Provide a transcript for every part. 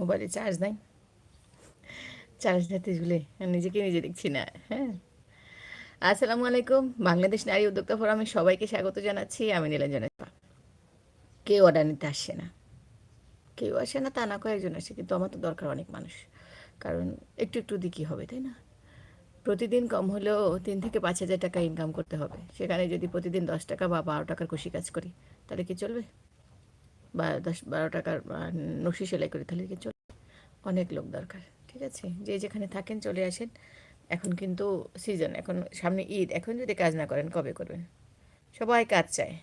মোবাইলে চার্জ নাই? চার্জ দিতে ঝুলে নিজেকে নিজে দেখছি না হ্যাঁ। আসসালামু আলাইকুম, বাংলাদেশ নারী উদ্যোক্তা ফোরামে সবাইকে স্বাগত জানাচ্ছি, আমি নীলাঞ্জনা কেউ অর্ডার নিতে আসছে না। কেউ আসে না, তা না, কয়েকজন আসে, কিন্তু আমার তো দরকার অনেক মানুষ। কারণ একটু একটু কী হবে, তাই না? প্রতিদিন কম হলেও তিন থেকে পাঁচ হাজার টাকা ইনকাম করতে হবে। সেখানে যদি প্রতিদিন দশ টাকা বা বারো টাকার খুশি কাজ করি, তাহলে কি চলবে? বা দশ, বারো টাকার নকশি সেলাই করি তাহলে কি চলবে অনেক লোক দরকার, ঠিক আছে? যে যেখানে থাকেন চলে আসেন। এখন কিন্তু সিজন এখন সামনে ঈদ, এখন যদি কাজ না করেন কবে করবেন? সবাই কাজ চায়।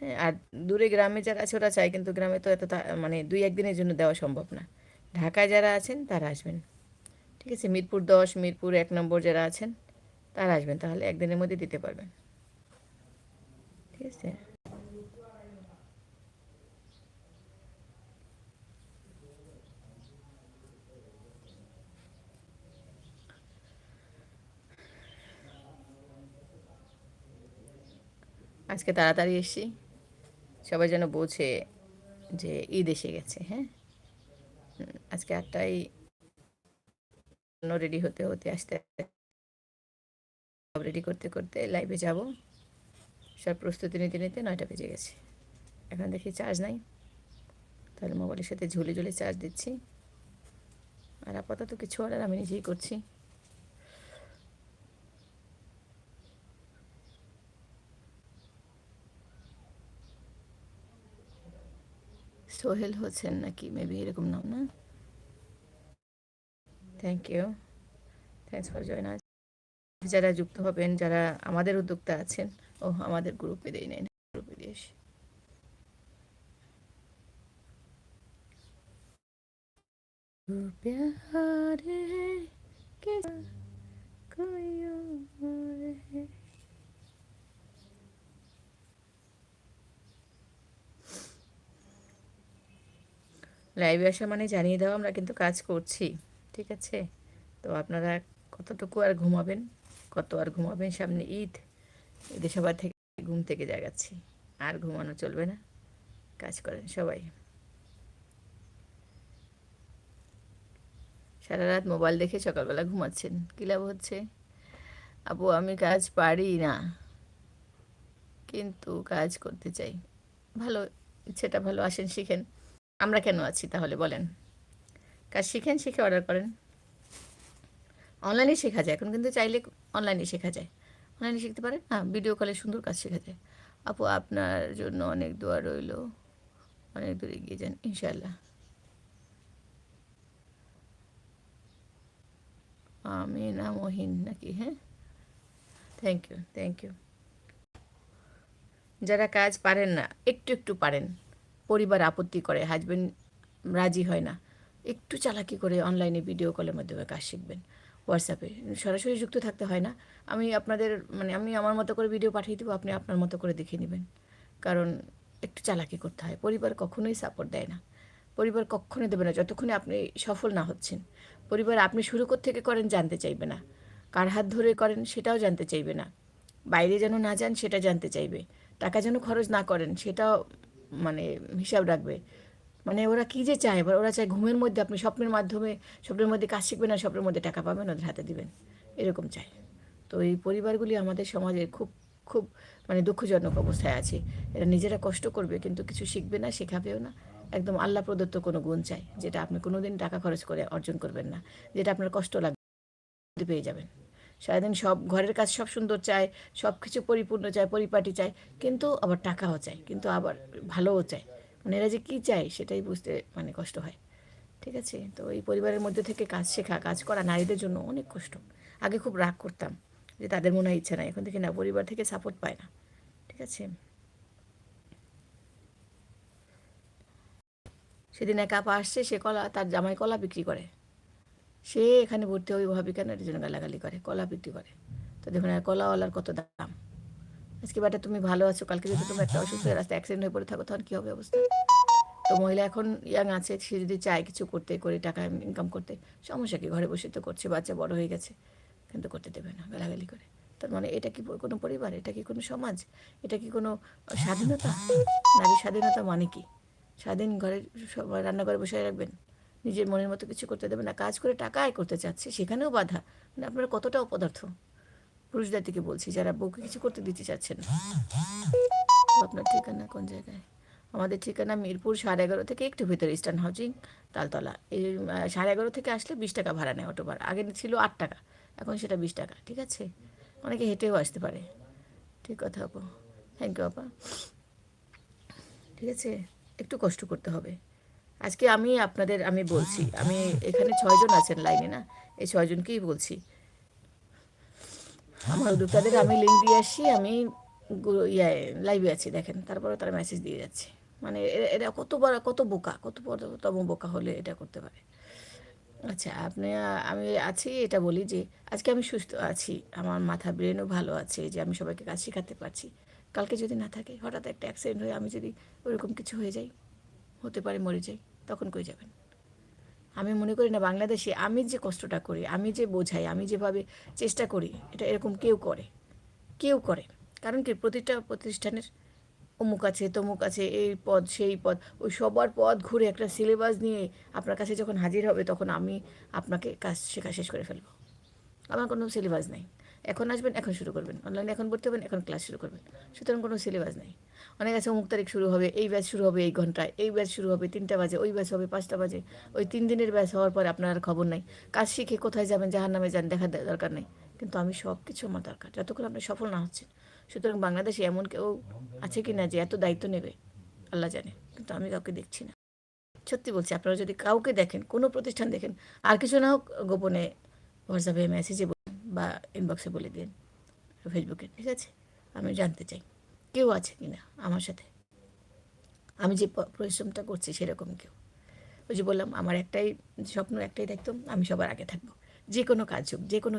হ্যাঁ আর দূরে গ্রামে যারা আছে, ওরা চায় কিন্তু গ্রামে তো এত মানে দুই একদিনের জন্য দেওয়া সম্ভব না। ঢাকায় যারা আছেন, তারা আসবেন। ঠিক আছে? মিরপুর দশ, মিরপুর এক নম্বর যারা আছেন, তারা আসবেন, তাহলে একদিনের মধ্যে দিতে পারবেন। ঠিক আছে? আজকে তাড়াতাড়ি এসছি। সবাই যেন বোঝে যে ঈদ এসে গেছে হ্যাঁ? আজকে আটটাই রেডি হতে হতে আসতে সব রেডি করতে করতে লাইভে যাব। সব প্রস্তুতি নিতে নিতে নয়টা বেজে গেছে। এখন দেখি চার্জ নাই। তাহলে মোবাইলের সাথে ঝুলে ঝুলে চার্জ দিচ্ছি। আর আপাতত কিছু অর্ডার আমি নিজেই করছি। সোহেল হোসেন নাকি মেবি এরকম নাম না thank you thanks for join us যারা যুক্ত হবেন যারা আমাদের উদ্যোক্তা আছেন ও আমাদের গ্রুপে দিয়ে নেন গ্রুপে দিয়ে এসে प्यार है कि कोई और है লাইভে আসা মানে জানিয়ে দাও, আমরা কিন্তু কাজ করছি, ঠিক আছে? তো আপনারা কতটুকু আর ঘুমাবেন, কত আর ঘুমাবেন সামনে ঈদ? ঈদে সবার থেকে ঘুম থেকে জাগাচ্ছি, আর ঘুমানো চলবে না, কাজ করেন সবাই। সারা রাত মোবাইল দেখে সকালবেলা ঘুমাচ্ছেন, কী লাভ হচ্ছে? আপু আমি কাজ পারি না, কিন্তু কাজ করতে চাই। ভালো, ইচ্ছেটা ভালো, আসেন শিখেন। আমরা কেন আছি তাহলে বলেন। কাজ শিখেন, শিখে অর্ডার করেন। অনলাইনে শেখা যায়, এখন কিন্তু চাইলে অনলাইনে শেখা যায়। অনলাইনে শিখতে পারেন হ্যাঁ ভিডিও কলে সুন্দর কাজ শেখা যায়। আপু, আপনার জন্য অনেক দোয়া রইল। অনেক দূর এগিয়ে যান ইনশাল্লাহ আমি না মহিন নাকি হ্যাঁ? থ্যাংক ইউ থ্যাংক ইউ যারা কাজ পারেন না, একটু একটু পারেন। পরিবার আপত্তি করে হাজব্যান্ড রাজি হয় না। একটু চালাকি করে অনলাইনে ভিডিও কলের মাধ্যমে কাজ শিখবেন। হোয়াটসঅ্যাপে সরাসরি যুক্ত থাকতে হয় না। আমি আপনাদের মানে আমি আমার মতো করে ভিডিও পাঠিয়ে দেবো, আপনি আপনার মতো করে দেখে নেবেন। কারণ একটু চালাকি করতে হয়। পরিবার কখনোই সাপোর্ট দেয় না। পরিবার কখনোই দেবে না। যতক্ষণে আপনি সফল না হচ্ছেন। পরিবার আপনি শুরু থেকে করেন জানতে চাইবে না। কার হাত ধরে করেন সেটাও জানতে চাইবে না। বাইরে যেন না যান সেটা জানতে চাইবে। টাকা যেন খরচ না করেন সেটাও মানে হিসাব রাখবে। মানে ওরা কী যে চায়? এবার ওরা চায় ঘুমের মধ্যে আপনি স্বপ্নের মাধ্যমে, স্বপ্নের মধ্যে কাজ শিখবেন আর স্বপ্নের মধ্যে টাকা পাবেন, ওদের হাতে দিবেন। এরকম চায়। তো এই পরিবারগুলি আমাদের সমাজে খুব খুব মানে দুঃখজনক অবস্থায় আছে। এরা নিজেরা কষ্ট করবে কিন্তু কিছু শিখবে না, শেখাবেও না। একদম আল্লাহ প্রদত্ত কোনো গুণ চাই যেটা আপনি কোনোদিন টাকা খরচ করে অর্জন করবেন না, যেটা আপনার কষ্ট লাগবে পেয়ে যাবেন। সারাদিন সব ঘরের কাজ সব সুন্দর চায়, সব কিছু পরিপূর্ণ চায়, পরিপাটি চায়, কিন্তু আবার টাকাও চায়, কিন্তু আবার ভালোও চায়। মানে এরা যে কী চায় সেটাই বুঝতে মানে কষ্ট হয়। ঠিক আছে? তো এই পরিবারের মধ্যে থেকে কাজ শেখা, কাজ করা নারীদের জন্য অনেক কষ্ট। আগে খুব রাগ করতাম যে তাদের মনে হয় ইচ্ছা নাই, এখন থেকে না, পরিবার থেকে সাপোর্ট পায় না। ঠিক আছে? সেদিন এক আপা আসছে, সে কলা, তার জামাই কলা বিক্রি করে। সে এখানে ভর্তি হয়ে ভাবি কেন? এর জন্য গালাগালি করে, কলা বিক্রি করে। তো দেখুন কলাওয়ালার কত দাম? আজকে বাটা তুমি ভালো আছো, কালকে যদি তুমি একটা অসুস্থ রাস্তায় অ্যাক্সিডেন্ট হয়ে পড়ে থাকো, তখন কী হবে অবস্থা? তো মহিলা এখন ইয়াং আছে, সে যদি চায় কিছু করতে, করে টাকা ইনকাম করতে, সমস্যা কি? ঘরে বসে তো করছে, বাচ্চা বড় হয়ে গেছে, কিন্তু করতে দেবে না, গালাগালি করে। তার মানে এটা কি কোনো পরিবার? এটা কি কোনো সমাজ? এটা কি কোনো স্বাধীনতা? নারী স্বাধীনতা মানে কি? স্বাধীন ঘরে রান্নাঘরে বসে রাখবেন? নিজের মনের মতো কিছু করতে দেবে না, কাজ করে টাকা আয় করতে চাচ্ছে, সেখানেও বাধা। মানে আপনারা কতটা অপদার্থ? পুরুষদের থেকে বলছি, যারা বউকে কিছু করতে দিতে চাচ্ছেন না। আপনার ঠিকানা কোন জায়গায়? আমাদের ঠিকানা মিরপুর সাড়ে এগারো থেকে একটু ভিতরে, ইস্টার্ন হাউজিং তালতলা। এই সাড়ে এগারো থেকে আসলে বিশ টাকা ভাড়া নেয় অটো ভাড়া আগে ছিল আট টাকা, এখন সেটা বিশ টাকা, ঠিক আছে? অনেকে হেঁটেও আসতে পারে। ঠিক কথা আপু। থ্যাংক ইউ আপা। ঠিক আছে? একটু কষ্ট করতে হবে। আজকে আমি আপনাদের, আমি বলছি, আমি এখানে ছয়জন আছেন লাইনে, না? এই ছয়জনকেই বলছি। আমার উদ্যোক্তাদের আমি লিঙ্ক দিয়ে আসি, আমি ইয়ে লাইভে আছি, দেখেন। তারপরে তারা মেসেজ দিয়ে যাচ্ছে। মানে এরা কত বড়, কত বোকা, কত বড়তম বোকা হলে এটা করতে পারে। আচ্ছা আপনি, আমি আছি, এটা বলি যে, আজকে আমি সুস্থ আছি, আমার মাথা ব্রেনও ভালো আছে, যে আমি সবাইকে কাজ শেখাতে পারছি। কালকে যদি না থাকে, হঠাৎ একটা অ্যাক্সিডেন্ট হয়ে আমি যদি ওরকম কিছু হয়ে যাই। হতে পারে মরে যাই তখন কই যাবেন? আমি মনে করি না বাংলাদেশে আমি যে কষ্টটা করি, আমি যে বোঝাই, আমি যেভাবে চেষ্টা করি, এটা এরকম কেউ করে। কেউ করে। কারণ কি? প্রতিটা প্রতিষ্ঠানের অমুক আছে, তমুক আছে, এই পদ, সেই পদ, ওই সবার পদ ঘুরে একটা সিলেবাস নিয়ে আপনার কাছে যখন হাজির হবে, তখন আমি আপনাকে কাজ শেখা শেষ করে ফেলব। আমার কোনো সিলেবাস নেই। এখন আসবেন, এখন শুরু করবেন। অনলাইনে এখন ভর্তি হবেন, এখন ক্লাস শুরু করবেন। সুতরাং কোনো সিলেবাস নেই। অনেক আছে, অমুক তারিখ শুরু হবে, এই ব্যাচ শুরু হবে এই ঘন্টায়, এই ব্যাচ শুরু হবে তিনটা বাজে, ওই ব্যাচ হবে পাঁচটা বাজে, ওই তিন দিনের ব্যাচ হওয়ার পরে আপনার আর খবর নাই। কাজ শিখে কোথায় যাবেন জাহার নামে যান দেখার দে- দরকার নেই। কিন্তু আমি সব কিছু আমার দরকার, যতক্ষণ আপনি সফল না হচ্ছেন। সুতরাং বাংলাদেশে এমন কেউ আছে কি না যে এত দায়িত্ব নেবে, আল্লাহ জানে, কিন্তু আমি কাউকে দেখছি না। সত্যি বলছি, আপনারা যদি কাউকে দেখেন, কোনো প্রতিষ্ঠান দেখেন, আর কিছু না হোক, গোপনে হোয়াটসঅ্যাপে মেসেজে বলুন বা ইনবক্সে বলে দিন ফেসবুকে ঠিক আছে? আমি জানতে চাই। কেউ আছে কি না আমার সাথে? আমি যে পরিশ্রমটা করছি সেরকম কেউ। ওই যে বললাম, আমার একটাই স্বপ্ন, একটাই দেখতাম আমি সবার আগে থাকব। যে কোনো কাজ হোক, যে কোনো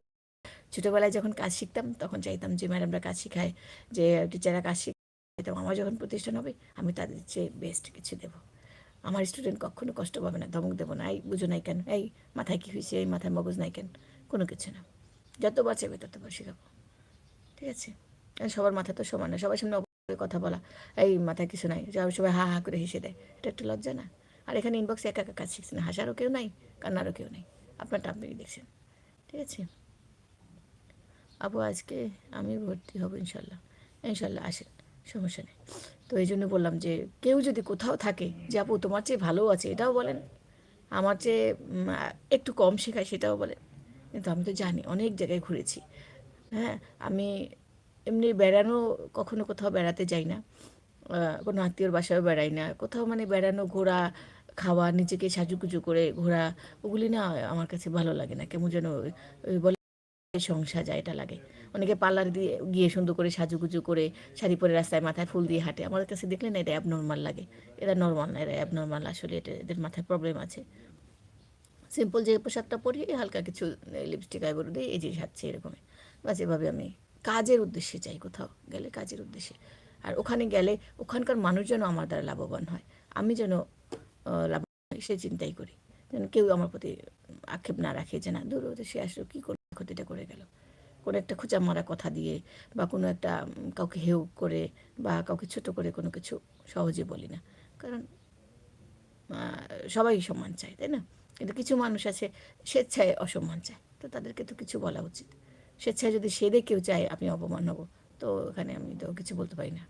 ছোটোবেলায় যখন কাজ শিখতাম, তখন চাইতাম যে ম্যাডামরা কাজ শেখায়, যে টিচাররা কাজ শিখাইতাম আমার যখন প্রতিষ্ঠান হবে, আমি তাদের চেয়ে বেস্ট কিছু দেবো। আমার স্টুডেন্ট কখনো কষ্ট পাবে না, ধমক দেবো না, এই বুঝো নাই কেন? এই মাথায় কী হয়েছে এই মাথায় মগজ নাই কেন? কোনো কিছু না। যতবার চাইবে ততবার শেখাবো ঠিক আছে? সবার মাথা তো সমান না, সবার সামনে কথা বলা। এই মাথায় কিছু নাই। সবাই হা হা করে হেসে দেয়। এটা একটু লজ্জা না? আর এখানে ইনবক্সে একা একা কাজ শিখছেন হাসারও কেউ নাই, কান্নারও কেউ নেই। আপনারটা আপনি দেখছেন। ঠিক আছে? আপু আজকে আমি ভর্তি হব ইনশাল্লাহ। ইনশাল্লাহ আসেন। সমস্যা নেই। তো এই জন্য বললাম যে, কেউ যদি কোথাও থাকে যে আপু তোমার চেয়ে ভালো আছে, এটাও বলেন। আমার চেয়ে একটু কম শেখায় সেটাও বলেন। কিন্তু আমি তো জানি, অনেক জায়গায় ঘুরেছি। হ্যাঁ আমি এমনি বেড়ানো কখনো কোথাও বেড়াতে যাই না। কোনো আত্মীয়র বাসায়ও বেড়াই না। কোথাও মানে বেড়ানো, ঘোরা, খাওয়া, নিজেকে সাজুগুজু করে ঘোরা, ওগুলি না আমার কাছে ভালো লাগে না। কেমন যেন বলে সংসার যায় এটা লাগে। অনেকে পার্লার দিয়ে গিয়ে সুন্দর করে সাজুগুজু করে শাড়ি পরে রাস্তায় মাথায় ফুল দিয়ে হাঁটে। আমার কাছে দেখলে না এটা অ্যাবনর্মাল লাগে। এরা নর্মাল না এরা অ্যাবনর্মাল আসলে এটা এদের মাথায় প্রবলেম আছে। সিম্পল যে পোশাকটা পরি, হালকা কিছু লিপস্টিক আইবরো দিয়ে এই যে সাজছে এরকমই। বাস এভাবে আমি কাজের উদ্দেশ্যে যাই কোথাও গেলে কাজের উদ্দেশ্যে। আর ওখানে গেলে ওখানকার মানুষ যেন আমার দ্বারা লাভবান হয়। আমি যেন লাভবান হয় সে চিন্তাই করি। যেন কেউ আমার প্রতি আক্ষেপ না রাখে যে, না দূর সে আসলে, কী করে ক্ষতিটা করে গেল? কোনো একটা খোঁচা মারা কথা দিয়ে বা কোনো একটা কাউকে হেউ করে বা কাউকে ছোট করে কোনো কিছু সহজে বলি না। কারণ সবাই সম্মান চায়, তাই না? কিন্তু কিছু মানুষ আছে স্বেচ্ছায় অসম্মান চায়। তো তাদেরকে তো কিছু বলা উচিত। স্বেচ্ছায় যদি সেদে কেউ চায়, আমি অপমান হব। তো এখানে আমি তো কিছু বলতে পারি না।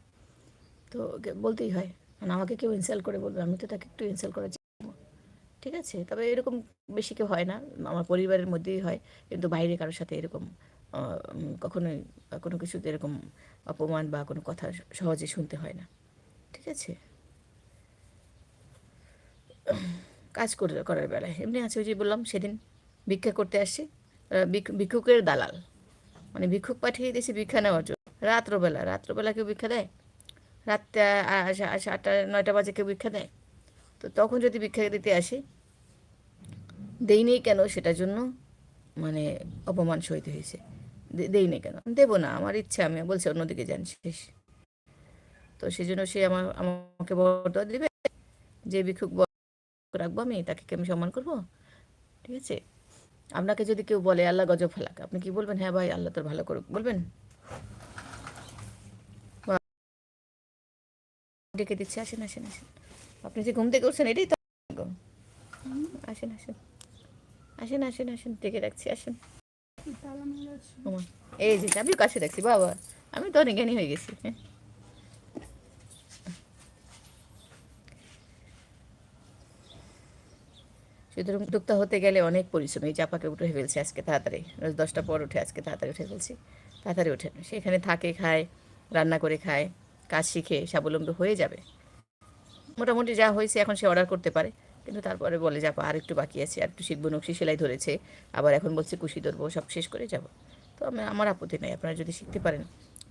তো বলতেই হয়। কারণ আমাকে কেউ ইনসাল্ট করে বলবে, আমি তো তাকে একটু ইনসাল্ট করার। ঠিক আছে? তবে এরকম বেশি কেউ হয় না। আমার পরিবারের মধ্যেই হয়। কিন্তু বাইরে কারোর সাথে এরকম কখনোই কোনো কিছুতে এরকম অপমান বা কোনো কথা সহজে শুনতে হয় না। ঠিক আছে? কাজ করে, করার বেলায়। এমনি আছে ওই যে বললাম, সেদিন ভিক্ষা করতে আসছি। ভিক্ষুকের দালাল। মানে ভিক্ষুক পাঠিয়ে দিয়েছে ভিক্ষা নেওয়ার জন্য। রাত্রবেলা রাত্রবেলা কেউ ভিক্ষা দেয়? রাতটা আটটা নয়টা বাজে কেউ ভিক্ষা দেয়? তো তখন যদি ভিক্ষা দিতে আসি দেইনি কেন সেটার জন্য? মানে অপমান সইতে হয়েছে। দে- দেইনি কেন? দেবো না, আমার ইচ্ছা, আমি বলছি অন্যদিকে যান, শেষ। তো সেই জন্য সে আমার, আমাকে বড় দিবে যে ভিক্ষুক রাখব আমি, তাকে কি আমি সম্মান করব? ঠিক আছে? আপনাকে যদি কেউ বলে, আল্লাহ গজব ফেলাক আপনি কি বলবেন? হ্যাঁ ভাই, আল্লাহ তোর ভালো করুক, বলবেন? ডেকে দিচ্ছে, আসেন আসেন আসেন। আপনি যে ঘুম থেকে উঠছেন, এটাই তো। আসেন আসেন। আসেন আসেন আসেন, ডেকে রাখছি, আসেন। এই যে আমিও কাছে রাখছি, বাবা। আমি তো অনেক জ্ঞানী হয়ে গেছি। হ্যাঁ সুতরাং উদ্যোক্তা হতে গেলে অনেক পরিশ্রম। এই চাপাকে উঠে ফেলছে আজকে তাড়াতাড়ি, রোজ দশটা পর উঠে আজকে তাড়াতাড়ি উঠে ফেলছি। তাড়াতাড়ি ওঠেন সেখানে থাকে, খায়, রান্না করে খায়, কাজ শিখে স্বাবলম্বী হয়ে যাবে। মোটামুটি যা হয়েছে এখন সে অর্ডার করতে পারে। কিন্তু তারপরে বলে যাব আর একটু বাকি আছে আর একটু শিখব নকশি সেলাই ধরেছে। আবার এখন বলছে কুশি ধরবো, সব শেষ করে যাব। তো আমি, আমার আপত্তি নাই। আপনারা যদি শিখতে পারেন,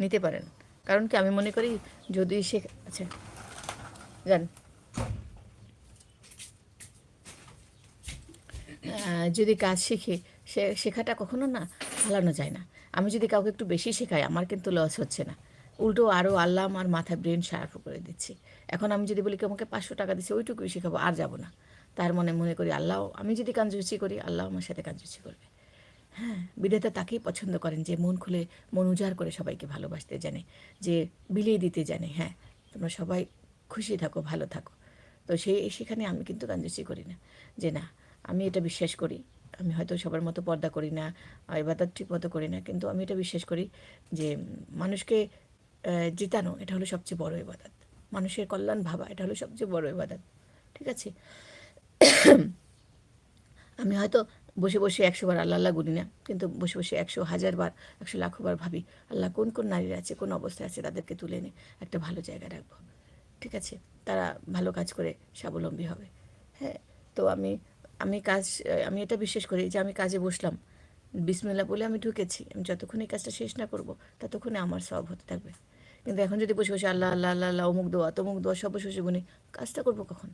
নিতে পারেন। কারণ কি আমি মনে করি, যদি শেখ আচ্ছা জান যদি কাজ শিখে, সে, শেখাটা কখনো না ফালানো যায় না। আমি যদি কাউকে একটু বেশি শেখাই, আমার কিন্তু লস হচ্ছে না। উল্টো আরও আল্লাহ আমার মাথায় ব্রেন শার্প করে দিচ্ছি। এখন আমি যদি বলি কি, আমাকে পাঁচশো টাকা দিচ্ছি ওইটুকুই শেখাবো, আর যাব না। তার মনে মনে করি, আল্লাহ, আমি যদি কাঞ্জুচি করি, আল্লাহ আমার সাথে কাঞ্জুচি করবে। হ্যাঁ বিধাতা তাকেই পছন্দ করেন যে মন খুলে, মন উজাড় করে সবাইকে ভালোবাসতে জানে, যে বিলিয়ে দিতে জানে। হ্যাঁ তোমরা সবাই খুশি থাকো, ভালো থাকো। তো সেই, সেখানে আমি কিন্তু কাঞ্জুসি করি না, যে না আমি এটা বিশ্বাস করি। আমি হয়তো সবার মতো পর্দা করি না এবাদত ঠিক মতো করি না, কিন্তু আমি এটা বিশ্বাস করি যে মানুষকে জিতানো, এটা হলো সবচেয়ে বড় এবাদত মানুষের কল্যাণ ভাবা, এটা হলো সবচেয়ে বড় এবাদত ঠিক আছে? আমি হয়তো বসে বসে একশো বার আল্লাহ আল্লাহ গুনি না, কিন্তু বসে বসে একশো, হাজার বার, একশো লাখো বার ভাবি, আল্লাহ কোন কোন নারীরা আছে, কোন অবস্থায় আছে, তাদেরকে তুলে এনে একটা ভালো জায়গায় রাখব। ঠিক আছে? তারা ভালো কাজ করে স্বাবলম্বী হবে। হ্যাঁ? তো আমি আমি কাজ, আমি এটা বিশ্বাস করি যে আমি কাজে বসলাম। বিসমিল্লা বলে আমি ঢুকেছি। আমি যতক্ষণ এই কাজটা শেষ না করব, ততক্ষণে আমার সব হতে থাকবে। কিন্তু এখন যদি বসে বসে আল্লাহ আল্লাহ আল্লাহ আল্লাহ, অমুক দোয়া, তমুক দোয়া সব বসে বসে গুনি কাজটা করব কখন?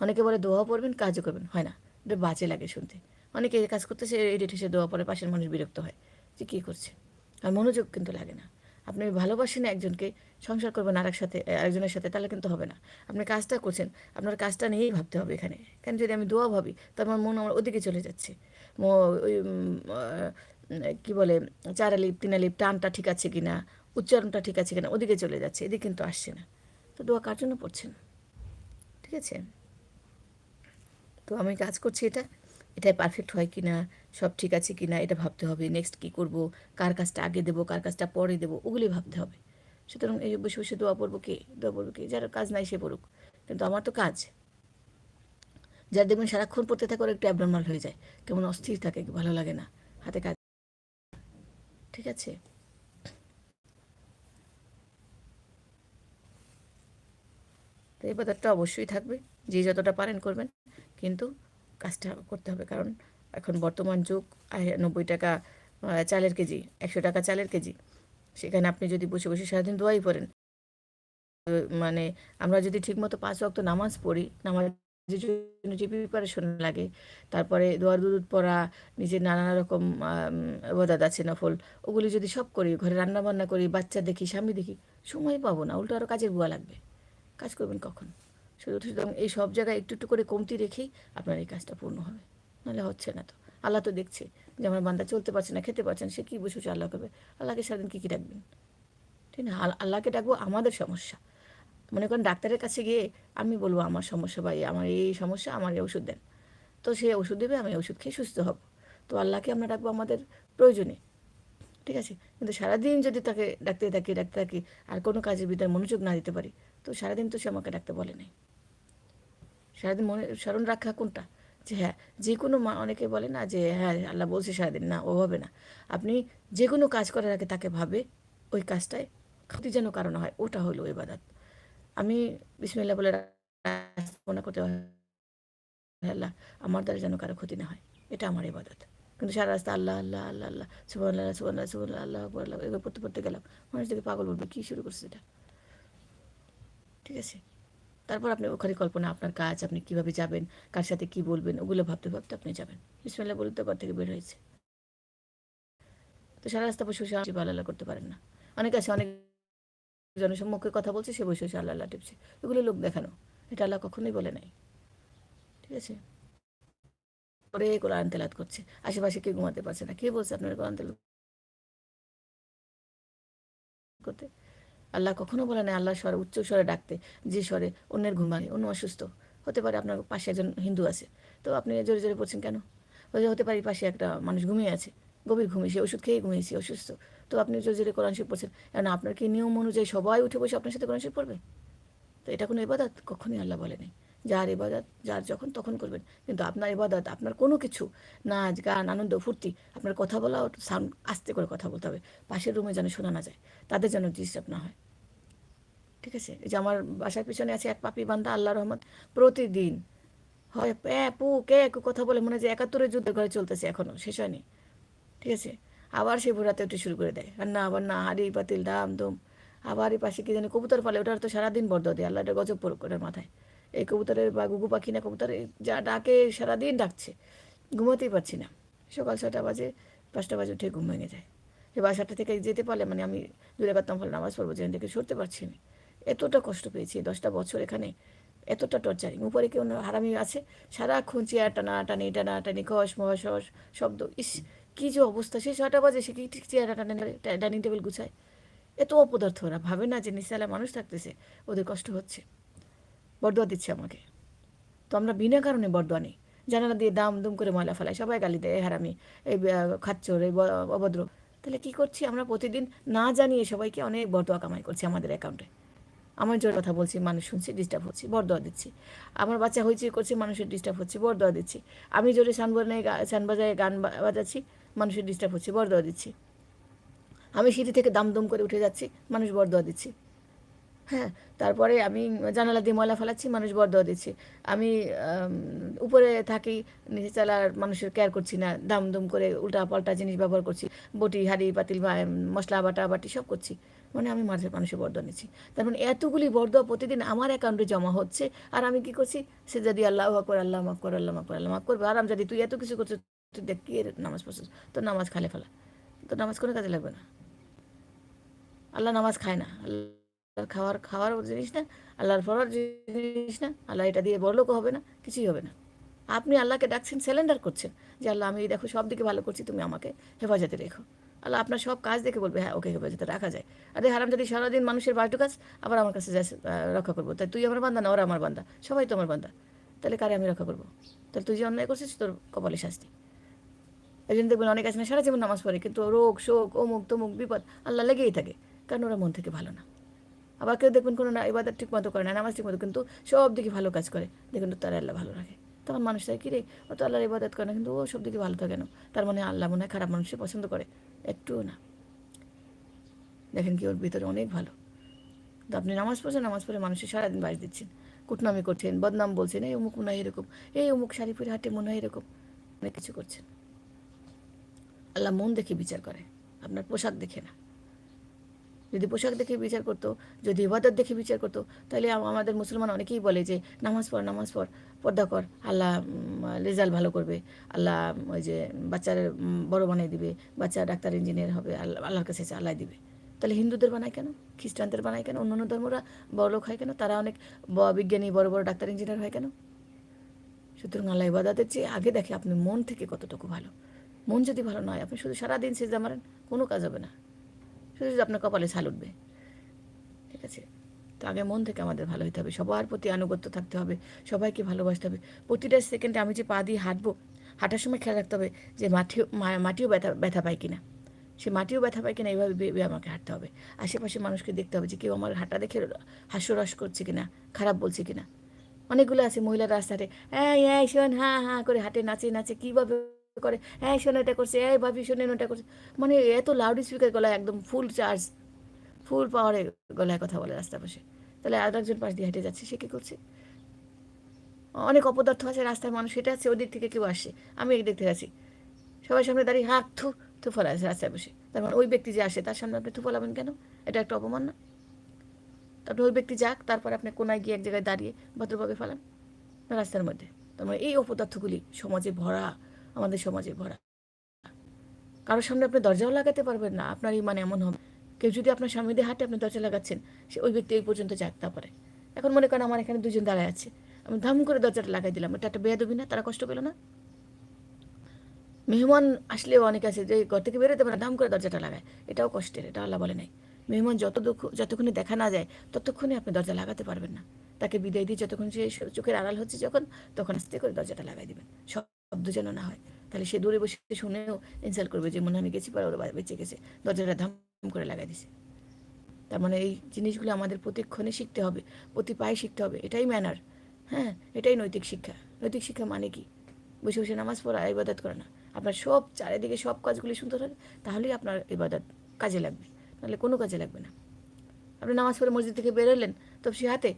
অনেকে বলে দোয়া পড়বেন, কাজও করবেন। হয় না, এটা বাজে লাগে শুনতে। অনেকে কাজ করতেছে এডিট এসে দোয়া পরে পাশের মানুষ বিরক্ত হয়। যে কী করছে? আর মনোযোগ কিন্তু লাগে না। আপনি ভালোবাসেন একজনকে, সংসার করবেন আরেক সাথে আরেকজনের সাথে, তাহলে কিন্তু হবে না। আপনি কাজটা করছেন, আপনার কাজটা নিয়েই ভাবতে হবে এখানে। কেন যদি আমি দোয়া ভাবি, তো আমার মন আমার ওদিকে চলে যাচ্ছে। ওই কি বলে, চার আলিপ তিন আলিপ টানটা ঠিক আছে কিনা, উচ্চারণটা ঠিক আছে কিনা, ওদিকে চলে যাচ্ছে, এদিকে কিন্তু আসছে না। তো দোয়া কার জন্য পড়ছেন? ঠিক আছে? তো আমি কাজ করছি এটা। এটাই পারফেক্ট হয় কি না সব ঠিক আছে কি না এটা ভাবতে হবে। নেক্সট কি করব? কার কাজটা আগে দেবো, কার কাজটা পরে দেবো? ওগুলি ভাবতে হবে। সুতরাং এই বসে বসে দোয়া পড়ব কে? দোয়া পড়ব কে? যার কাজ নাই সে পড়ুক। কিন্তু আমার তো কাজ। যার দেখবেন সারাক্ষণ পড়তে থাকে, ওরা একটু অ্যাবনর্মাল হয়ে যায়। কেমন অস্থির থাকে, ভালো লাগে না। হাতে কাজ ঠিক আছে? তো এই ব্যাপারটা অবশ্যই থাকবে। যে যতটা পারেন করবেন। কিন্তু কাজটা করতে হবে। কারণ এখন বর্তমান যুগ নব্বই টাকা চালের কেজি, একশো টাকা চালের কেজি। সেখানে আপনি যদি বসে বসে সারাদিন দোয়াই পড়েন মানে আমরা যদি ঠিকমতো পাঁচ ওয়াক্ত নামাজ পড়ি, নামাজের জন্য যে প্রিপারেশন লাগে, তারপরে দোয়ার দুধ পড়া, নিজের নানা রকম ওদাদ আছে, নফল, ওগুলি যদি সব করি, ঘরে রান্না বান্না করি, বাচ্চা দেখি, স্বামী দেখি, সময় পাবো না, উল্টো আরও কাজের বুয়া লাগবে। কাজ করবেন কখন? সুতরাং এই সব জায়গায় একটু একটু করে কমতি রেখেই আপনার এই কাজটা পূর্ণ হবে। নাহলে হচ্ছে না তো। আল্লাহ তো দেখছে যে আমার বান্দা চলতে পারছে না, খেতে পারছে না, সে কী বসে বসে আল্লাহ করবে আল্লাহকে সারাদিন কী কী ডাকবেন? ঠিক না? আল- আল্লাহকে ডাকবো আমাদের সমস্যা। মনে করেন ডাক্তারের কাছে গিয়ে আমি বলব, আমার সমস্যা ভাই, আমার এই সমস্যা আমার ওষুধ দেন। তো সে ওষুধ দেবে, আমি ওষুধ খেয়ে সুস্থ হব। তো আল্লাহকে আমরা ডাকবো আমাদের প্রয়োজনে। ঠিক আছে? কিন্তু সারাদিন যদি তাকে ডাকতে থাকি ডাকতে থাকি, আর কোনো কাজের ভিতরে মনোযোগ না দিতে পারি, তো সারাদিন তো সে আমাকে ডাকতে বলে নাই। সারাদিন মনে, স্মরণ রাখা কোনটা? যে হ্যাঁ যে কোনো মা, অনেকে বলে না যে হ্যাঁ আল্লাহ বলছে সারাদিন। না, ও হবে না। আপনি যে কোনো কাজ করার আগে তাকে ভাবে ওই কাজটায়। ক্ষতি যেন কারণ হয়, ওটা হলো এবাদাত আমি বিসমিল্লা বলে মনে করতে আল্লাহ, আমার দ্বারা যেন কারও ক্ষতি না হয়। এটা আমার এবাদত কিন্তু সারা রাস্তা আল্লাহ আল্লাহ আল্লাহ আল্লাহ সুবাহ আল্লাহ সুবাহ আল্লাহ সুবাহ আল্লাহ আল্লাহ এগুলো পড়তে পড়তে গেলাম। মানুষ থেকে পাগল বলবে, কী শুরু করছে এটা? ঠিক আছে? তারপর আপনি ওখানে কল্পনা আপনার কাজ, আপনি কীভাবে যাবেন, কার সাথে কি বলবেন, ওগুলো ভাবতে ভাবতে আপনি যাবেন। বিসমিল্লা তো, ঘর থেকে বের হয়েছে। তো সারা রাস্তা বসে বসে আপনি আল্লাহ করতে পারেন না। অনেক আছে, অনেক জনসম্মুখে কথা বলছে, সে বসে বসে আল্লাহ আল্লাহ টিপছে। এগুলো লোক দেখানো। এটা আল্লাহ কখনোই বলে নাই। ঠিক আছে? পরে কোরআন তেলাত করছে। আশেপাশে কেউ ঘুমাতে পারছে না। কে বলছে আপনার কোরআন তেলাত করতে? আল্লাহ কখনো বলে না আল্লাহ স্বরে, উচ্চ স্বরে ডাকতে, যে স্বরে অন্যের ঘুম অন্য অসুস্থ। হতে পারে আপনার পাশে একজন হিন্দু আছে। তো আপনি জোরে জোরে পড়ছেন কেন? হতে পারে পাশে একটা মানুষ ঘুমিয়ে আছে, গভীর ঘুমিয়ে সে ওষুধ খেয়ে ঘুমিয়েছি, অসুস্থ। তো আপনি জোরে জোরে কোরআন শরীফ পড়ছেন কারণ আপনার কি নিয়ম অনুযায়ী সবাই উঠে বসে আপনার সাথে কোরআন শরীফ পড়বে? তো এটা কোনো ইবাদত? কখনোই আল্লাহ বলেনি যার ইবাদত, যার যখন তখন করবেন। কিন্তু আপনার ইবাদত, আপনার কোনো কিছু, নাচ, গান, আনন্দ, ফুর্তি, আপনার কথা বলা, সাউন্ড, আস্তে করে কথা বলতে হবে। পাশের রুমে যেন শোনা না যায়, তাদের যেন ডিস্টার্ব না হয়। ঠিক আছে? এই যে আমার বাসার পিছনে আছে এক পাপি বান্দা আল্লাহ রহমত, প্রতিদিন হয় প্যা পু, কে কথা বলে, মনে যে একাত্তরের যুদ্ধ ঘরে চলতেছে এখনও শেষ হয়নি। ঠিক আছে? আবার সে ভোরাতে উঠে শুরু করে দেয়, রান্না বান্না, হাড়ি, পাতিল, দাম দম আবার এই পাশে কি জানি কবুতর পালে, ওটার তো সারাদিন বর্দ দেয়, আল্লাহ এটা গজব পড়ুক মাথায়। এই কবুতরের বা গুগু পাখি না কবুতর যা ডাকে সারাদিন ডাকছে, ঘুমাতেই পারছি না। সকাল ছটা বাজে, পাঁচটা বাজে উঠে ঘুম ভেঙে যায়। এই বাসাটা থেকে যেতে পারলে মানে আমি দূরে কাতাম ফলে নামাজ পড়ব, যেখান থেকে সরতে পারছি না। এতটা কষ্ট পেয়েছি দশটা বছর এখানে, এতটা টর্চারিং উপরে কেউ হারামি আছে, সারাক্ষণ চেয়ার টানা, টানি টানা, টানি, খস মহস শব্দ, ইস, কী যে অবস্থা। সে ছটা বাজে সে কি ঠিক চেয়ার টানে ডাইনিং টেবিল গুছায়। এত অপদার্থ ওরা, ভাবে না যে নিসালা মানুষ থাকতেছে, ওদের কষ্ট হচ্ছে। বরদোয়া দিচ্ছে আমাকে। তো আমরা বিনা কারণে বরদোয়া নেই। জানালা দিয়ে দাম দুম করে ময়লা ফেলাই, সবাই গালি দেয় হারামি, এই খাচ্চর এই অভদ্র। তাহলে কি করছি আমরা প্রতিদিন? না জানিয়ে সবাইকে অনেক বরদোয়া কামাই করছি আমাদের অ্যাকাউন্টে। আমার জোর কথা বলছি, মানুষ শুনছি ডিস্টার্ব হচ্ছে, বরদোয়া দিচ্ছি। আমার বাচ্চা হয়েছে করছে, মানুষের ডিস্টার্ব হচ্ছে, বরদোয়া দিচ্ছি। আমি জোরে সানবাজানে সান বাজায় গান বাজাচ্ছি, মানুষের ডিস্টার্ব হচ্ছে, বরদোয়া দিচ্ছি। আমি সিঁড়ি থেকে দাম দম করে উঠে যাচ্ছি, মানুষ বরদোয়া দিচ্ছি। হ্যাঁ তারপরে আমি জানালা দিয়ে ময়লা ফেলাচ্ছি, মানুষ বরদোয়া দিচ্ছি। আমি উপরে থাকি, নিচে চালার মানুষের কেয়ার করছি না দাম দুম করে উল্টা পাল্টা জিনিস ব্যবহার করছি। বটি, হাঁড়ি, পাতিল বা মশলা, বাটা, বাটি সব করছি। মানে আমি মাঝে মানুষের বরদোয়া নিচ্ছি। তার মানে এতগুলি বরদোয়া প্রতিদিন আমার অ্যাকাউন্টে জমা হচ্ছে, আর আমি কি করছি? সে যদি আল্লাহ আকবর, আল্লাহ কর আল্লাহ মাফ কর আল্লাহ মাফ করবে আর আমি যদি তুই এত কিছু করছিস, তুই দেখ কি নামাজ পড়ছিস? তোর নামাজ খালে ফেলা। তোর নামাজ কোনো কাজে লাগবে না। আল্লাহ নামাজ খায় না। আল্লাহর খাওয়ার খাওয়ার জিনিস না, আল্লাহর ফরার জিনিস না, আল্লাহ এটা দিয়ে বড়লোকও হবে না, কিছুই হবে না। আপনি আল্লাহকে ডাকছেন সিলিন্ডার করছেন যে, আল্লাহ, আমি দেখো সব দিকে ভালো করছি, তুমি আমাকে হেফাজতে রেখো। আল্লাহ আপনার সব কাজ দেখে বলবে হ্যাঁ ওকে হেফাজতে রাখা যায়। আরে হারাম যদি সারাদিন মানুষের বাটু কাজ, আবার আমার কাছে রক্ষা করব। তাই তুই আমার বান্দা না, ওরা আমার বান্দা, সবাই তো আমার বান্দা। তাহলে কারে আমি রক্ষা করব? তাহলে তুই যে অন্যায় করছিস, তোর কপালে শাস্তি। এই জন্য দেখবেন অনেক আছে না, সারা জীবন নামাজ পড়ে, কিন্তু রোগ, শোক অমুক তমুক বিপদ আল্লাহ লেগেই থাকে, কারণ ওরা মন থেকে ভালো না। আবার কেউ দেখবেন কোনো না, এবার ঠিক মতো করে না, নামাজ ঠিক মতো, কিন্তু সব দিকে ভালো কাজ করে। দেখুন তারা আল্লাহ ভালো রাখে। তখন মানুষ চায় কিরে ও তো আল্লাহর ইবাদত করে না, কিন্তু ও সব দিকে ভালো থাকে না। তার মানে আল্লাহ মনে হয় খারাপ মানুষকে পছন্দ করে। একটুও না। দেখেন কি ওর ভিতরে অনেক ভালো। তো আপনি নামাজ পড়ছেন, নামাজ পড়ে মানুষের সারাদিন বাস দিচ্ছেন। কুটনামি করছেন, বদনাম বলছেন, এই অমুক মনে হয় এরকম, এই অমুক শাড়ি পরে হাটে মনে হয় এরকম। অনেক কিছু করছেন। আল্লাহ মন দেখে বিচার করে। আপনার পোশাক দেখে না। যদি পোশাক দেখে বিচার করতো, যদি ইবাদত দেখে বিচার করতো, তাহলে আমাদের মুসলমান অনেকেই বলে যে, নামাজ পড় নামাজ পড়, পর্দা কর, আল্লাহ রেজাল্ট ভালো করবে, আল্লাহ ওই যে, বাচ্চার বড় বানিয়ে দিবে, বাচ্চা ডাক্তার, ইঞ্জিনিয়ার হবে আল্লাহ আল্লাহর কাছে আল্লাহ দিবে। তাহলে হিন্দুদের বানায় কেন? খ্রিস্টানদের বানায় কেন? অন্য অন্য ধর্মরা বড় লোক হয় কেন? তারা অনেক বিজ্ঞানী, বড় বড় ডাক্তার, ইঞ্জিনিয়ার হয় কেন? সুতরাং আল্লাহ ইবাদতের চেয়ে আগে দেখে আপনি মন থেকে কতটুকু ভালো। মন যদি ভালো নয়, আপনি শুধু সারাদিন সেজদা মারেন, কোনো কাজ হবে না। শুধু আপনার কপালে ছাল উঠবে। ঠিক আছে? তো আগে মন থেকে আমাদের ভালো হতে হবে। সবার প্রতি আনুগত্য থাকতে হবে, সবাইকে ভালোবাসতে হবে। প্রতিটা সেকেন্ডে আমি যে পা দিয়ে হাঁটবো, হাঁটার সময় খেয়াল রাখতে হবে যে মাটিও মা- মাটিও ব্যথা ব্যথা পায় কিনা। সে মাটিও ব্যথা পায় কিনা, এইভাবে বে- বে- আমাকে হাঁটতে হবে। আশেপাশে মানুষকে দেখতে হবে যে কেউ আমার হাঁটা দেখে হাস্যরস করছে কিনা, খারাপ বলছে কিনা। অনেকগুলো আছে মহিলা রাস্তাতে, এই এই, শোন হ্যাঁ হ্যাঁ করে হাঁটে, নাচে নাচে, কীভাবে করে হ্যাঁ শোন, এটা করছে, এই ভাবি শোনেন, ওটা করছে। মানে এত লাউড স্পিকার গলায় একদম ফুল চার্জ ফুল পাওয়ারে গলায় কথা বলে রাস্তার পাশে। তাহলে আর একজন পাশ দিয়ে হেঁটে যাচ্ছে, সে কী করছে? অনেক অপদার্থ আছে রাস্তায় মানুষ হেঁটে আছে ওদিক থেকে কেউ আসছে আমি একদিক থেকে আছি। সবার সামনে দাঁড়িয়ে হাত থু থু ফলা আছে রাস্তায় বসে তার মানে ওই ব্যক্তি যে আসে, তার সামনে আপনি থু ফলাবেন কেন? এটা একটা অপমান না? তারপরে ওই ব্যক্তি যাক, তারপর আপনি কোনায় গিয়ে এক জায়গায় দাঁড়িয়ে ভদ্রভাবে ফেলান, রাস্তার মধ্যে। তার মানে এই অপদার্থগুলি সমাজে ভরা আমাদের সমাজে ভরা। কারোর সামনে আপনি দরজাও লাগাতে পারবেন না, আপনার ইমান এমন হবে। কেউ যদি আপনার দিয়ে হাঁটে আপনি দরজা লাগাচ্ছেন, সে ওই ব্যক্তি এই পর্যন্ত যাক তারপরে এখন মনে করেন আমার এখানে দুজন দাঁড়ায় আছে। আমি ধাম করে দরজাটা লাগাই দিলাম এটা একটা বেয়াদবি না? তারা কষ্ট পেল না? মেহমান আসলেও অনেক আছে যে ঘর থেকে বেরোতে পারে ধাম করে দরজাটা লাগায়। এটাও কষ্টের, এটা আল্লাহ বলে নাই। মেহমান যত দুঃখ, যতক্ষণে দেখা না যায়, ততক্ষণে আপনি দরজা লাগাতে পারবেন না। তাকে বিদায় দিয়ে যতক্ষণ সে চোখের আড়াল হচ্ছে যখন, তখন আস্তে করে দরজাটা লাগাই দিবেন। শব্দ যেন না হয়। তাহলে সে দূরে বসে শুনেও ইনসাল্ট করবে যে, মনে আমি গেছি, পরে ওরা বেঁচে গেছে। দরজাটা ধাম করে লাগাই দিছে। তার মানে এই জিনিসগুলো আমাদের প্রতিক্ষণে শিখতে হবে। প্রতি পায়ে শিখতে হবে। এটাই ম্যানার হ্যাঁ এটাই নৈতিক শিক্ষা। নৈতিক শিক্ষা মানে কি? বসে বসে নামাজ পড়া, ইবাদত করে না। আপনার সব চারিদিকে সব কাজগুলি সুন্দর হবে, তাহলেই আপনার ইবাদত কাজে লাগবে। নাহলে কোনো কাজে লাগবে না। আপনি নামাজ পড়ে মসজিদ থেকে বেরোলেন তো সে হাতে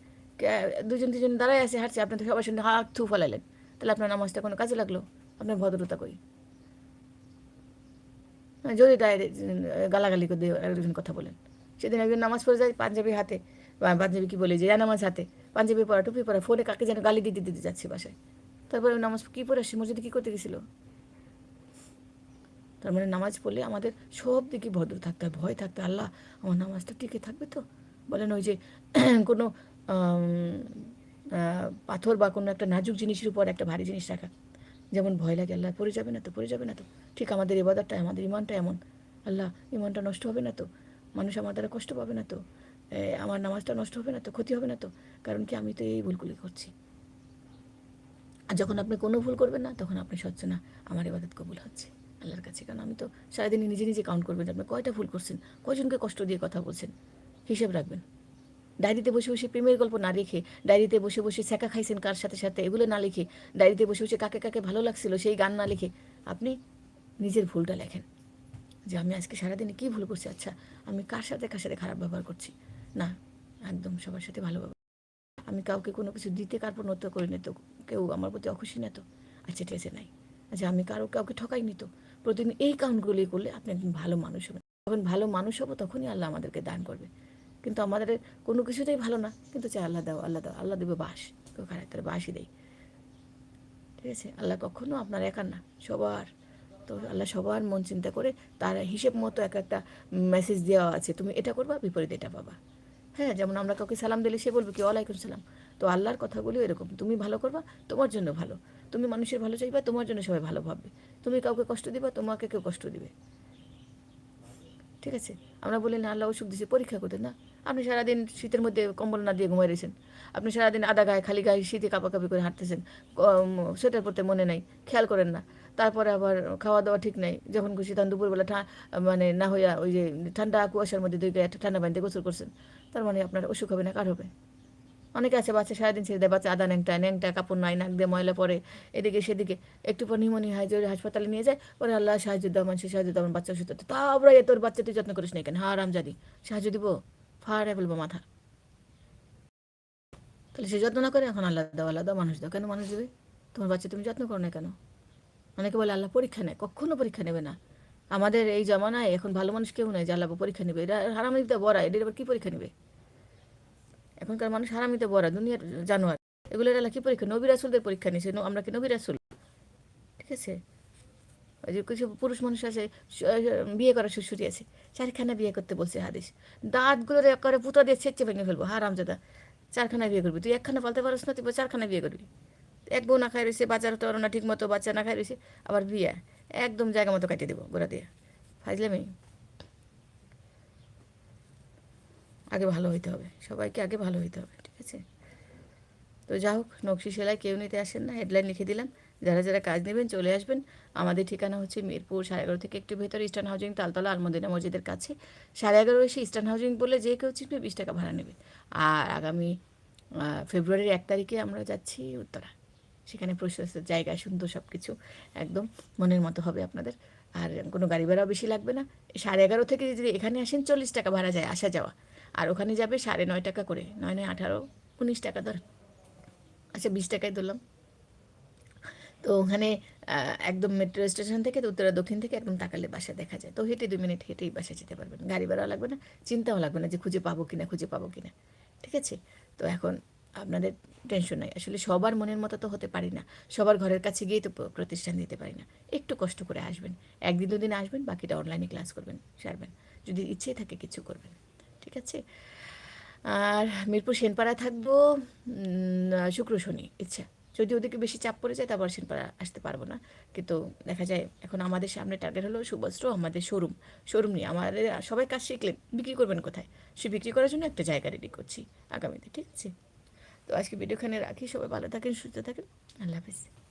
দুজন দুজন দাঁড়ায় আছে, হাঁটছে আপনি সবার সঙ্গে হাত থু ফেলালেন। তাহলে আপনার নামাজটা কোনো কাজে লাগল? আপনার ভদ্রতা কই? হ্যাঁ, যদি তাই গালাগালি করে একজন কথা বলেন। সেদিন একজন নামাজ পড়ে যায় পাঞ্জাবি হাতে পাঞ্জাবি কি বলে যে নামাজ হাতে। পাঞ্জাবি পরা টুপি পরা ফোনে কাকে যেন গালি দিতে দিতে যাচ্ছে বাসায়। তারপরে নামাজ কী পড়ে আসছে? মসজিদে কী করতে গেছিল? তার মানে নামাজ পড়লে আমাদের সব দিকে ভদ্র থাকতে হয় ভয় থাকতে আল্লাহ আমার নামাজটা টিকে থাকবে তো? বলেন ওই যে কোনো পাথর বা কোনো একটা নাজুক জিনিসের উপর একটা ভারী জিনিস রাখা। যেমন ভয় লাগে, আল্লাহ পড়ে যাবে না তো, পড়ে যাবে না তো। ঠিক আমাদের ইবাদতটা আমাদের ইমানটা এমন। আল্লাহ ইমানটা নষ্ট হবে না তো? মানুষ আমার দ্বারা কষ্ট পাবে না তো? আমার নামাজটা নষ্ট হবে না তো? ক্ষতি হবে না তো? কারণ কি আমি তো এই ভুলগুলি করছি। আর যখন আপনি কোনো ভুল করবেন না, তখন আপনি স্বচ্ছ না। আমার ইবাদত কবুল হচ্ছে আল্লাহর কাছে। কারণ আমি তো সারাদিন নিজে নিজে কাউন্ট করবেন আপনি কয়টা ভুল করছেন, কয়জনকে কষ্ট দিয়ে কথা বলছেন। হিসেব রাখবেন। ডায়েরিতে বসে বসে প্রেমের গল্প না লিখে, ডায়েরিতে বসে বসে ছেঁকা খাইছেন কার সাথে সাথে এগুলো না লিখে, ডায়েরিতে বসে বসে কাকে কাকে ভালো লাগছিল সেই গান না লিখে, আপনি নিজের ভুলটা লেখেন। যে আমি আজকে সারাদিনে কী ভুল করছি? আচ্ছা আমি কার সাথে কার সাথে খারাপ ব্যবহার করছি? না, একদম সবার সাথে ভালো ব্যবহার। আমি কাউকে কোনো কিছু দিতে কার্পণ্যত্ব করি না তো, কেউ আমার প্রতি অখুশি না তো। আচ্ছা ঠিক আছে, নাই। আচ্ছা আমি কারও কাউকে ঠকাইনি তো। প্রতিদিন এই কাউন্টগুলি করলে আপনি একজন ভালো মানুষ হবেন। যখন ভালো মানুষ হব তখনই আল্লাহ আমাদেরকে দান করবে। কিন্তু আমাদের কোনো কিছুতেই ভালো না। কিন্তু চাই আল্লাহ দাও আল্লাহ দাও, আল্লাহ দেবে বাস। কেউ খারাপ তাহলে বাসই দেয় ঠিক আছে? আল্লাহ কখনো আপনার একার না, সবার। তো আল্লাহ সবার মন চিন্তা করে তার হিসেব মতো এক একটা মেসেজ দেওয়া আছে। তুমি এটা করবা, বিপরীত এটা পাবা। হ্যাঁ যেমন আমরা কাউকে সালাম দিলে সে বলবে কি, ওয়ালাইকুম সালাম। তো আল্লাহর কথাগুলো এরকম। তুমি ভালো করবা, তোমার জন্য ভালো। তুমি মানুষের ভালো চাইবা, তোমার জন্য সবাই ভালো ভাববে। তুমি কাউকে কষ্ট দিবা, তোমাকে কেউ কষ্ট দিবে। ঠিক আছে? আমরা বলি না, আল্লাহ অসুখ দিছে, পরীক্ষা করতে না। আপনি সারাদিন শীতের মধ্যে কম্বল না দিয়ে ঘুমাই রয়েছেন। আপনি সারাদিন আদা গায়ে খালি গায়ে শীতে কাপাকাপি করে হাঁটতেছেন। সোয়েটার পরতে মনে নাই, খেয়াল করেন না। তারপরে আবার খাওয়া দাওয়া ঠিক নাই, যখন খুশি তখন দুপুরবেলা মানে না হইয়া ওই যে ঠান্ডা কুয়াশার মধ্যে দুই গায়ে ঠান্ডা পানিতে গোসল করছেন, তার মানে আপনার অসুখ হবে না, কার হবে? অনেকে আছে বাচ্চা সারাদিন ছেড়ে দেয়, বাচ্চা আদা ন্যাংটা ন্যাংটা কাপড় নাই, নাক দিয়ে ময়লা পরে এদিকে সেদিকে, একটু পর নিমনি হয় হাসপাতালে নিয়ে যায়, পরে আল্লাহ সাহায্য দাও মানুষের সাহায্য দাও আমার বাচ্চা সুস্থ, তা আমরা তোর বাচ্চা তুই যত্ন করিস না কেন? হ্যাঁ রামজাদি সাহায্য দিব? ফাড়ে ফেলব মাথা। তাহলে সে যত্ন না করে এখন আল্লাহ দাও আল্লাহ দাও, মানুষ দাও। কেন মানুষ দেবে? তোমার বাচ্চা তুমি যত্ন করো না কেন? অনেকে বলে, আল্লাহ পরীক্ষা নেয়। কখনো পরীক্ষা নেবে না। আমাদের এই জমানায় এখন ভালো মানুষ কেউ নেই যে আল্লাহ পরীক্ষা নেবে। এটা হারামিতে বড়া এদের আবার কী পরীক্ষা নেবে? এখনকার মানুষ হারামিতে বড়া দুনিয়ার জানোয়ার। এগুলো এরা কি পরীক্ষা? নবী রাসুলদের পরীক্ষা নিয়েছে আমরা কি নবী রাসুল? ঠিক আছে? যে কিছু পুরুষ মানুষ আছে বিয়ে করার শ্বশুরি আছে, চারখানা বিয়ে করতে বলছে হাদিস। দাঁতগুলো করে পুতো দিয়ে ছেঁচে ভেঙে ফেলব, হারাম জাদা। চারখানা বিয়ে করবি, তুই একখানা পালতে পারস না, তুই চারখানা বিয়ে করবি। এক বউ না খাই রয়েছে, বাচ্চার হতে পারো না ঠিক মতো বাচ্চা না খাই রয়েছে, আবার বিয়ে। একদম জায়গা মতো কাটিয়ে দেবো, গোড়া দিয়ে। ফাইজলামি আগে ভালো হইতে হবে, সবাইকে আগে ভালো হইতে হবে, ঠিক আছে? তো যা হোক, নকশি সেলাই কেউ নিতে আসেন না হেডলাইন লিখে দিলাম। যারা যারা কাজ নেবেন চলে আসবেন। আমাদের ঠিকানা হচ্ছে মিরপুর সাড়ে এগারো থেকে একটু ভেতরে ইস্টার্ন হাউজিং তালতলা আলমদিনা মসজিদের কাছে। সাড়ে এগারো এসে ইস্টার্ন হাউজিং বলে যে কেউ চিনবে বিশ টাকা ভাড়া নেবে। আর আগামী ফেব্রুয়ারির এক তারিখে আমরা যাচ্ছি উত্তরা। সেখানে প্রশস্ত জায়গা, সুন্দর সব কিছু একদম মনের মতো হবে আপনাদের। আর কোনো গাড়ি ভাড়াও বেশি লাগবে না। সাড়ে এগারো থেকে যদি এখানে আসেন চল্লিশ টাকা ভাড়া যায় আসা যাওয়া। আর ওখানে যাবে সাড়ে নয় টাকা করে। নয় নয় আঠারো, উনিশ টাকা ধর। আচ্ছা বিশ টাকায় ধরলাম। তো ওখানে একদম মেট্রো স্টেশন থেকে উত্তরা দক্ষিণ থেকে একদম তাকালে বাসা দেখা যায়। তো হেঁটে দুই মিনিট হেঁটেই বাসা যেতে পারবেন। গাড়ি ভাড়াও লাগবে না, চিন্তাও লাগবে না যে খুঁজে পাবো কিনা, খুঁজে পাবো কিনা। ঠিক আছে? তো এখন আপনাদের টেনশন নাই। আসলে সবার মনের মতো তো হতে পারি না। সবার ঘরের কাছে গিয়েই তো প্রতিষ্ঠান দিতে পারি না। একটু কষ্ট করে আসবেন। একদিন দুদিন আসবেন, বাকিটা অনলাইনে ক্লাস করবেন, সারবেন। যদি ইচ্ছে থাকে কিছু করবেন। ঠিক আছে? আর মিরপুর সেনপাড়ায় থাকব শুক্র শনি, ইচ্ছা। যদি ওদেরকে বেশি চাপ পড়ে যায়, তারপর সেনপাড়া আসতে পারব না। কিন্তু দেখা যায়, এখন আমাদের সামনে টার্গেট হলো সুবস্ত্র, আমাদের শোরুম শোরুম নিয়ে আমাদের, সবাই কাজ শিখলেন বিক্রি করবেন কোথায়? সে বিক্রি করার জন্য একটা জায়গা রেডি করছি আগামীতে, ঠিক আছে? তো আজকে ভিডিওখানে রাখি, সবাই ভালো থাকেন, সুস্থ থাকেন। আল্লাহ হাফিজ।